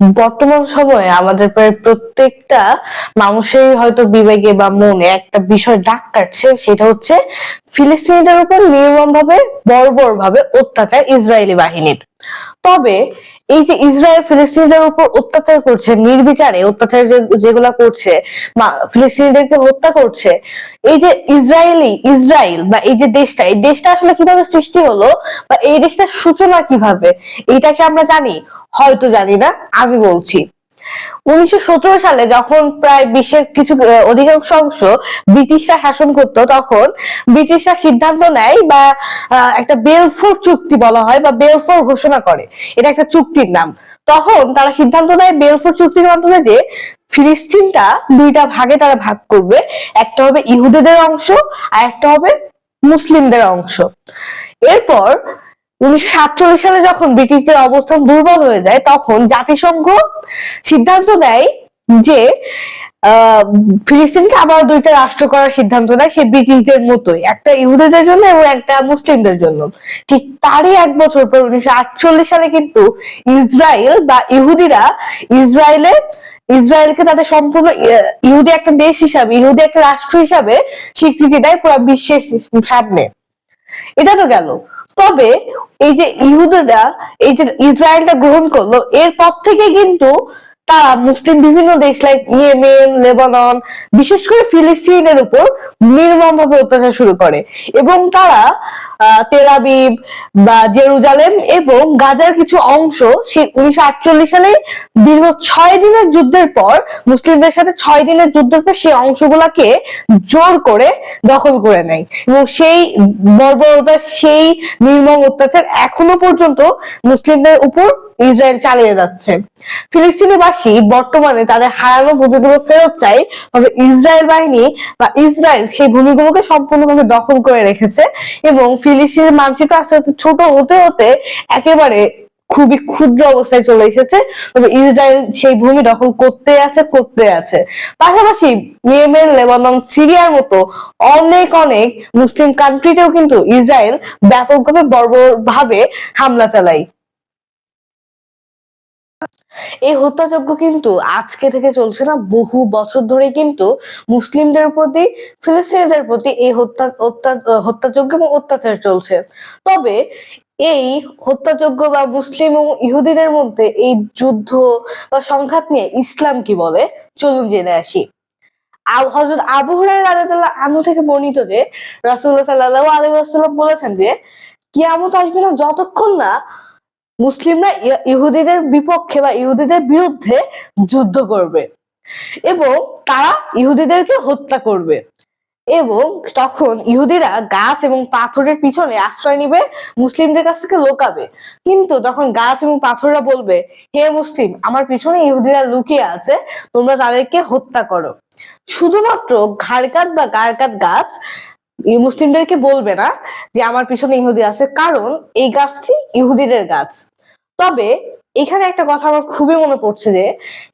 বর্তমান সময়ে আমাদের প্রায় প্রত্যেকটা মানুষের হয়তো বিবেকে বা মনে একটা বিষয় ডাক কাটছে, সেটা হচ্ছে ফিলিস্তিনিদের উপর নির্মম ভাবে বর্বর ভাবে অত্যাচার ইসরায়েলি বাহিনীর। তবে এই যে ইসরায়েল ফিলিস্তিনিদের উপর অত্যাচার করছে, নির্বিচারে অত্যাচার যেগুলা করছে, বা ফিলিস্তিনিদেরকে হত্যা করছে, এই যে ইসরায়েলি, ইসরায়েল বা এই যে দেশটা, এই দেশটা আসলে কীভাবে সৃষ্টি হলো বা এই দেশটার সূচনা কীভাবে, এইটাকে আমরা জানি, হয়তো জানি না, আমি বলছি। উনিশশো সতেরো সালে যখন প্রায় বিশ্বের কিছু অধিকাংশ অংশ ব্রিটিশরা শাসন করত, তখন ব্রিটিশরা সিদ্ধান্ত নেয় বা একটা বেলফোর চুক্তি বলা হয় বা বেলফোর ঘোষণা করে। এটা একটা চুক্তির নাম। তখন তারা সিদ্ধান্ত নেয় বেলফোর চুক্তির মাধ্যমে যে ফিলিস্তিনটা দুইটা ভাগে তারা ভাগ করবে। একটা হবে ইহুদিদের অংশ আর একটা হবে মুসলিমদের অংশ। এরপর উনিশশো সাতচল্লিশ সালে যখন ব্রিটিশদের অবস্থান দুর্বল হয়ে যায়, তখন জাতিসংঘ সিদ্ধান্ত নেয় যে ফিলিস্তিনকে আবার দুইটা রাষ্ট্র করার সিদ্ধান্ত নেয়, সে ব্রিটিশদের মতোই, একটা ইহুদিদের জন্য এবং একটা মুসলিমদের জন্য। ঠিক তারই এক বছর পর উনিশশো আটচল্লিশ সালে কিন্তু ইসরায়েল বা ইহুদিরা ইসরায়েলে, ইসরায়েলকে তাদের সম্পূর্ণ ইহুদি একটা দেশ হিসাবে, ইহুদি একটা রাষ্ট্র হিসাবে স্বীকৃতি দেয় পুরো বিশ্বের সামনে। এটা তো গেল। তবে এই যে ইহুদরা, এই যে ইসরায়েলটা গ্রহণ করল, এরপর থেকে কিন্তু তারা মুসলিম বিভিন্ন দেশ লাইক ইয়েমেন লেবানন বিশেষ করে ফিলিস্তিনের উপর নির্মম ভাবে অত্যাচার শুরু করে। এবং তারা আহ, তেলাবিব বা জেরুজালেম এবং গাজার কিছু অংশ সেই উনিশশো সালে দীর্ঘ ছয় দিনের যুদ্ধের পর মুসলিমদের সাথে ছয় দিনের যুদ্ধের পর সেই অংশগুলাকে জোর করে দখল করে নেয়। এবং সেই বর্বরতার সেই নির্মম অত্যাচার এখনও পর্যন্ত মুসলিমদের উপর ইসরায়েল চালিয়ে যাচ্ছে। ফিলিস্তিনিবাসী বর্তমানে তাদের হারানো ভূমিগুলো ফেরত চায়, তবে ইসরায়েল বাহিনী বা ইসরায়েল সেই ভূমিগুলোকে সম্পূর্ণভাবে দখল করে রেখেছে এবং ফিলিস্তিনের মানচিত্র আস্তে আস্তে ছোট হতে হতে একেবারে খুবই ক্ষুদ্র অবস্থায় চলে এসেছে। তবে ইসরায়েল সেই ভূমি দখল করতে আছে করতে আছে। পাশাপাশি ইয়েমেন, লেবানন, সিরিয়ার মতো অনেক অনেক মুসলিম কান্ট্রিতেও কিন্তু ইসরায়েল ব্যাপকভাবে বর্বরভাবে হামলা চালায়। এই হত্যাযজ্ঞ কিন্তু আজকে থেকে চলছে না, বহু বছর ধরে কিন্তু মুসলিমদের প্রতি, ফিলিস্তিনিদের প্রতি এই হত্যা, হত্যা- এবং অত্যাচার চলছে। তবে এই হত্যাযজ্ঞ বা মুসলিম এবং ইহুদিদের মধ্যে এই যুদ্ধ বা সংঘাত নিয়ে ইসলাম কি বলে? চলুন জেনে আসি। হযরত আবু হুরায়রা রাদিয়াল্লাহু আনহু থেকে বর্ণিত যে, রাসূলুল্লাহ সাল্লাল্লাহু আলাইহি ওয়াসাল্লাম বলেছেন যে, কিয়ামত আসবে না যতক্ষণ না মুসলিমরা ইহুদিদের বিপক্ষে বা ইহুদিদের বিরুদ্ধে যুদ্ধ করবে এবং তারা ইহুদিদেরকে হত্যা করবে এবং তখন ইহুদিরা গাছ এবং পাথরের পিছনে আশ্রয় নিবে, মুসলিমদের কাছ থেকে লোকাবে। কিন্তু তখন গাছ এবং পাথররা বলবে, হে মুসলিম, আমার পিছনে ইহুদিরা লুকিয়ে আছে, তোমরা তাদেরকে হত্যা করো। শুধুমাত্র ঘাড়কাত বা গারকাত গাছ মুসলিমদেরকে বলবে না যে আমার পিছনে ইহুদি আছে, কারণ এই গাছটি ইহুদিদের গাছ। তবে এখানে একটা কথা আমার খুবই মনে পড়ছে যে,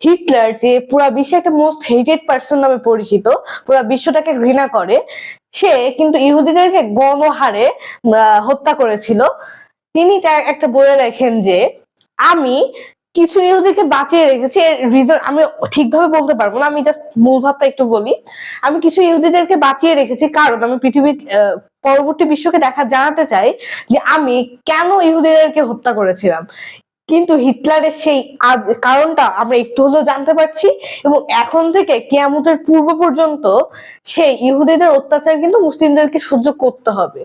হিটলার যে পুরা বিশ্বে একটা মোস্ট হেটেড পার্সন নামে পরিচিত, পুরা বিশ্বটাকে ঘৃণা করে, সে কিন্তু ইহুদিদেরকে গণহারে হত্যা করেছিল। তিনি একটা বলে লেখেন যে, আমি কিছু ইহুদিকে বাঁচিয়ে রেখেছে। রিজন আমি ঠিকভাবে বলতে পারব না, আমি জাস্ট মূল ভাবটা একটু বলি। আমি কিছু ইহুদিদেরকে বাঁচিয়ে রেখেছি, কারণ আমি পৃথিবীর পরবর্তী বিশ্বকে দেখা জানাতে চাই যে আমি কেন ইহুদিদেরকে হত্যা করেছিলাম। কিন্তু হিটলারের সেই কারণটা আমরা একটু হলেও জানতে পারছি এবং এখন থেকে কেয়ামতের পূর্ব পর্যন্ত সেই ইহুদিদের অত্যাচার কিন্তু মুসলিমদেরকে সহ্য করতে হবে।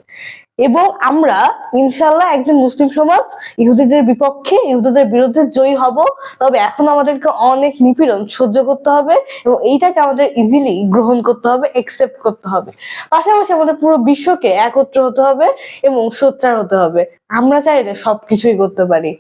এবং আমরা ইনশাল্লাহ একজন মুসলিম সমাজ ইহুদিদের বিপক্ষে ইহুদিদের বিরুদ্ধে জয়ী হব। তবে এখন আমাদেরকে অনেক নিপীড়ন সহ্য করতে হবে এবং এইটাকে আমাদের ইজিলি গ্রহণ করতে হবে একসেপ্ট করতে হবে। পাশাপাশি আমাদের পুরো বিশ্বকে একত্র হতে হবে এবং সোচ্চার হতে হবে। আমরা চাইলে সবকিছুই করতে পারি।